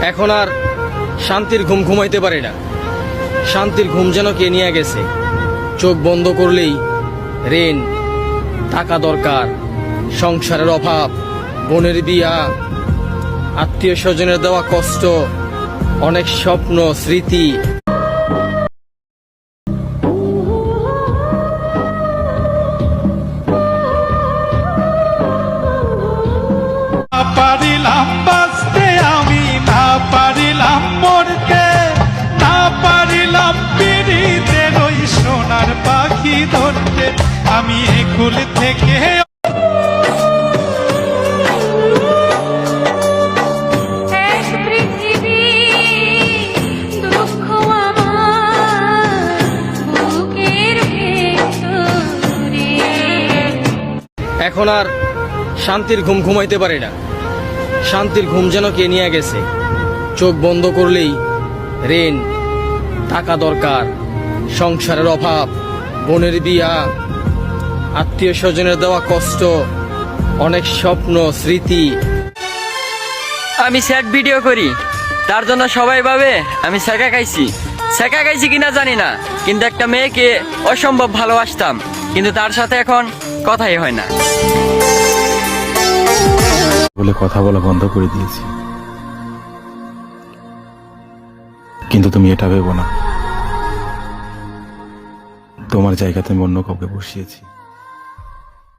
এখন আর শান্তির ঘুম ঘুমাইতে পারে না। শান্তির ঘুম যেন কে নিয়ে গেছে। চোখ বন্ধ করলেই ঋণ, টাকা দরকার, সংসারের অভাব, বোনের বিয়া, আত্মীয় স্বজনের দেওয়া কষ্ট, অনেক স্বপ্ন, স্মৃতি আমি একুল থেকে এখন আর শান্তির ঘুম ঘুমাইতে পারি না। শান্তির ঘুম যেন কে নিয়ে গেছে? চোখ বন্ধ করলেই ঋণ টাকা দরকার সংসারের অভাব বোনের বিয়া আত্মীয় স্বজনের দেওয়া কষ্ট অনেক স্বপ্ন স্মৃতি। আমি স্যাড ভিডিও করি। তার জন্য সবাই ভাবে আমি শেখা খাইছি। শেখা খাইছি কিনা জানি না কিন্তু একটা মেয়েকে অসম্ভব ভালোবাসতাম। কিন্তু তার সাথে এখন কথাই হয় না। বলে কথা বলা বন্ধ করে দিয়েছি। কিন্তু তুমি এটা ভেবো না। তোমার জায়গাতে আমি অন্য কাউকে বসিয়েছি।